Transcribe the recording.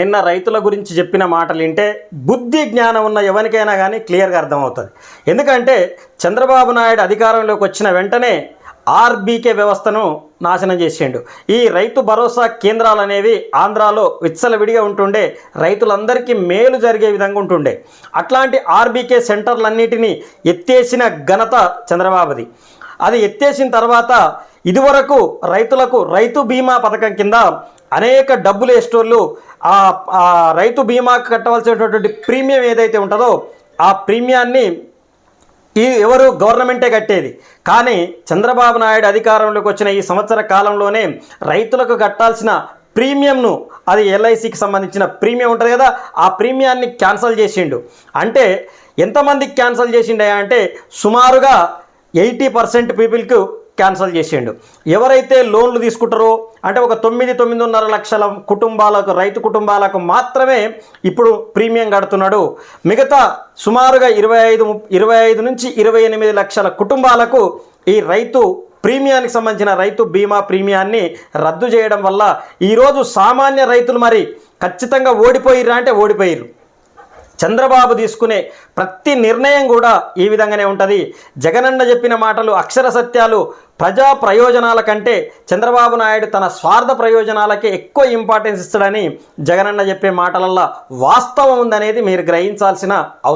నిన్న రైతుల గురించి చెప్పిన మాటలు వింటే బుద్ధి జ్ఞానం ఉన్న ఎవరికైనా కానీ క్లియర్గా అర్థమవుతుంది. ఎందుకంటే చంద్రబాబు నాయుడు అధికారంలోకి వచ్చిన వెంటనే ఆర్బీకే వ్యవస్థను నాశనం చేసిండు. ఈ రైతు భరోసా కేంద్రాలు అనేవి ఆంధ్రాలో విచ్చలవిడిగా ఉంటుండే రైతులందరికీ మేలు జరిగే విధంగా ఉంటుండే. అట్లాంటి ఆర్బీకే సెంటర్లన్నిటినీ ఎత్తేసిన ఘనత చంద్రబాబుది. అది ఎత్తేసిన తర్వాత ఇదివరకు రైతులకు రైతు బీమా పథకం కింద అనేక డబ్బులు వేసేటోళ్ళు ఆ ఆ రైతు బీమాకు కట్టవలసినటువంటి ప్రీమియం ఏదైతే ఉంటుందో ఆ ప్రీమియాన్ని ఈ ఎవరు గవర్నమెంటే కట్టేది. కానీ చంద్రబాబు నాయుడు అధికారంలోకి వచ్చిన ఈ సంవత్సర కాలంలోనే రైతులకు కట్టాల్సిన ప్రీమియంను అది ఎల్ఐసికి సంబంధించిన ప్రీమియం ఉంటుంది కదా ఆ ప్రీమియాన్ని క్యాన్సిల్ చేసిండు. అంటే ఎంతమందికి క్యాన్సిల్ చేసిండే అంటే సుమారుగా ఎయిటీ పర్సెంట్ పీపుల్కు క్యాన్సిల్ చేసిండు. ఎవరైతే లోన్లు తీసుకుంటారో అంటే ఒక తొమ్మిది తొమ్మిదిన్నర లక్షల కుటుంబాలకు రైతు కుటుంబాలకు మాత్రమే ఇప్పుడు ప్రీమియం కడుతున్నాడు. మిగతా సుమారుగా ఇరవై ఐదు ఇరవై ఐదు నుంచి ఇరవై ఎనిమిది లక్షల కుటుంబాలకు ఈ రైతు ప్రీమియానికి సంబంధించిన రైతు బీమా ప్రీమియాన్ని రద్దు చేయడం వల్ల ఈరోజు సామాన్య రైతులు మరి ఖచ్చితంగా ఓడిపోయిర్రా అంటే ఓడిపోయారు చంద్రబాబు తీసుకునే ప్రతి నిర్ణయం కూడా ఈ విధంగానే ఉంటుంది. జగనన్న చెప్పిన మాటలు అక్షర సత్యాలు ప్రజా ప్రయోజనాల కంటే చంద్రబాబు నాయుడు తన స్వార్థ ప్రయోజనాలకే ఎక్కువ ఇంపార్టెన్స్ ఇస్తాడని జగనన్న చెప్పే మాటలల్లో వాస్తవం ఉందనేది మీరు గ్రహించాల్సిన అవసరం.